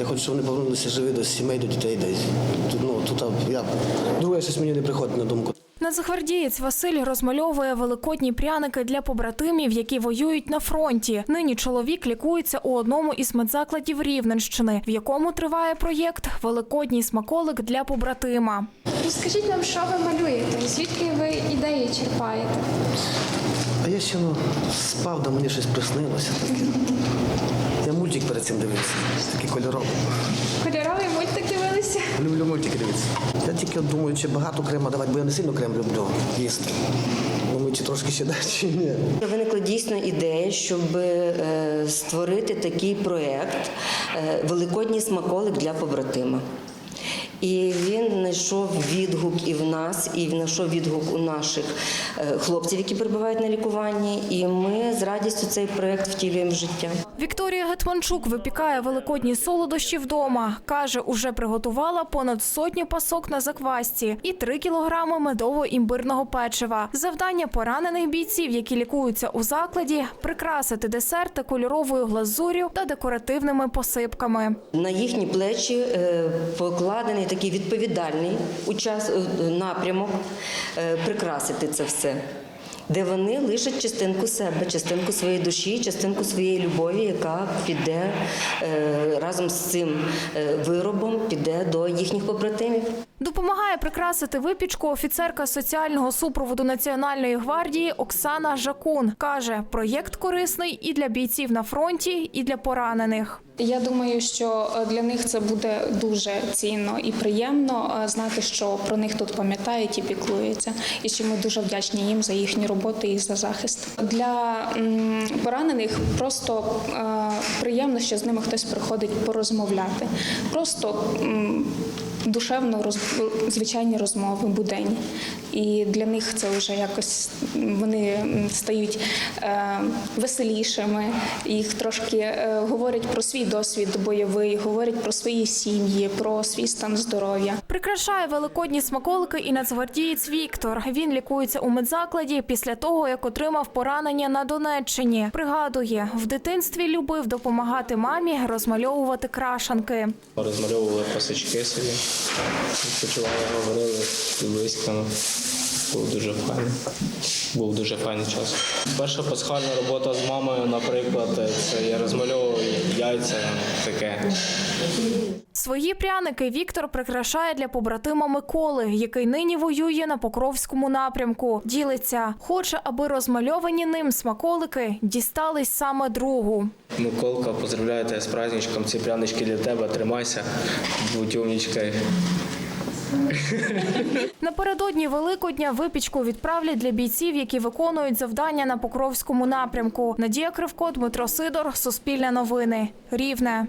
Я хочу, щоб вони повернулися живі до сімей, до дітей десь. Тут, ну, тут я, друге щось мені не приходить на думку. Нацгвардієць Василь розмальовує великодні пряники для побратимів, які воюють на фронті. Нині чоловік лікується у одному із медзакладів Рівненщини, в якому триває проєкт Великодній смаколик для побратима. Розкажіть нам, що ви малюєте? Звідки ви ідеї черпаєте? А я ще ну, спав, да мені щось приснилося таке. Мультик перед цим дивився, такий кольоровий. Кольорові мультики дивилися? Люблю мультики дивитися. Я тільки думаю, чи багато крема давати, бо я не сильно крем люблю їсти. Думаю, чи трошки ще дати, чи ні. Виникла дійсно ідея, щоб е, створити такий проєкт е, Великодній смаколик для побратима. І він знайшов відгук і в нас, і знайшов відгук у наших е, хлопців, які перебувають на лікуванні. І ми з радістю цей проєкт втілюємо в життя. Вікторія Гетманчук випікає великодні солодощі вдома. Каже, уже приготувала понад сотню пасок на заквасці і три кілограми медово-імбирного печива. Завдання поранених бійців, які лікуються у закладі, прикрасити десерти кольоровою глазур'ю та декоративними посипками. На їхні плечі е, покладений такий відповідальний е, напрямок е, прикрасити це все. Де вони лишать частинку себе, частинку своєї душі, частинку своєї любові, яка піде е, разом з цим виробом, піде до їхніх побратимів. Допомагає прикрасити випічку офіцерка соціального супроводу Національної гвардії Оксана Жакун. Каже, проєкт корисний і для бійців на фронті, і для поранених. Я думаю, що е, для них це буде дуже цінно і приємно е, знати, що про них тут пам'ятають і піклуються, і що ми дуже вдячні їм за їхню роботу і за захист. Для поранених просто е, приємно, що з ними хтось приходить порозмовляти. Просто душевно роз... звичайні розмови, буденні. І для них це вже якось вони стають е, веселішими, їх трошки е, говорять про свій досвід бойовий, говорять про свої сім'ї, про свій стан здоров'я. Прикрашає великодні смаколики і нацгвардієць Віктор. Він лікується у медзакладі після того, як отримав поранення на Донеччині. Пригадує, в дитинстві любив допомагати мамі розмальовувати крашанки. Розмальовували пасочки собі, відпочивали, говорили з близькими. Був дуже файний. Був дуже файний час. Перша пасхальна робота з мамою, наприклад, це я розмальовував яйця, таке. Свої пряники Віктор прикрашає для побратима Миколи, який нині воює на Покровському напрямку. Ділиться, хоче, аби розмальовані ним смаколики дістались саме другу. Миколка, поздравляю тебе з праздничком, ці прянички для тебе, тримайся, будь умнічкою. Напередодні Великодня випічку відправлять для бійців, які виконують завдання на Покровському напрямку. Надія Кривко, Дмитро Сидор, Суспільне новини, Рівне.